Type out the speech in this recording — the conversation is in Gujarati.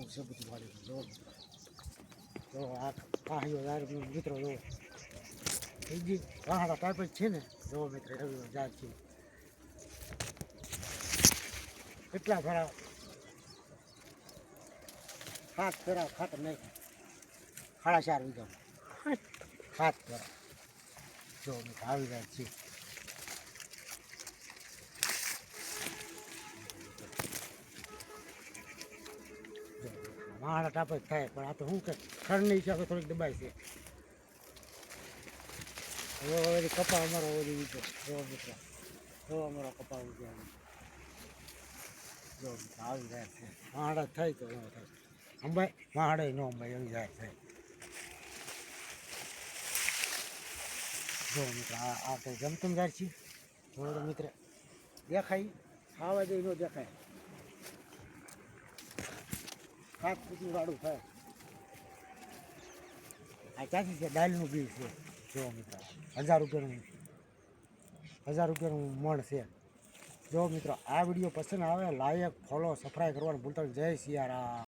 આવું છે બધું વાળી જો તો આ કાહ્યો યાર મિત્રો જો બીજી વાહડા ટાઈપ જ છે ને જો મિત્રો રવિવાર જાય છે કેટલા ફેરા સાત ફેરા ખાતર નહીં સાડા ચાર વીઘા સાત ફેરા જો મિત્રો આવી જાય છે મારા ટાપે થાય, પણ આ તો શું કે ખરની હિસાબે થોડીક દબાઈ છે. હવે કપા અમારો ઓલી લીધો જો મિત્રો. જો અમારો કપા ઉગ્યા જો, આવી જાય છે. માડા થાય તો ન થાય. અંબાઈ માડે ન અંબાઈ, આવી જાય છે. જો મિત્ર, આ આ તો જમતું જાય છે. જોડે મિત્ર, દેખાય. ખાવા જઈ ન દેખાય. શાક પૂછું વાળું થાય આ ક્યાંથી છે? ડાયલનું બી છે. જો મિત્રો, હજાર રૂપિયાનું હજાર રૂપિયાનું મણ છે. જો મિત્રો, આ વીડિયો પસંદ આવે, લાયક ફોલો સબસ્ક્રાઈબ કરવાનું ભૂલતા. જય સિયારામ.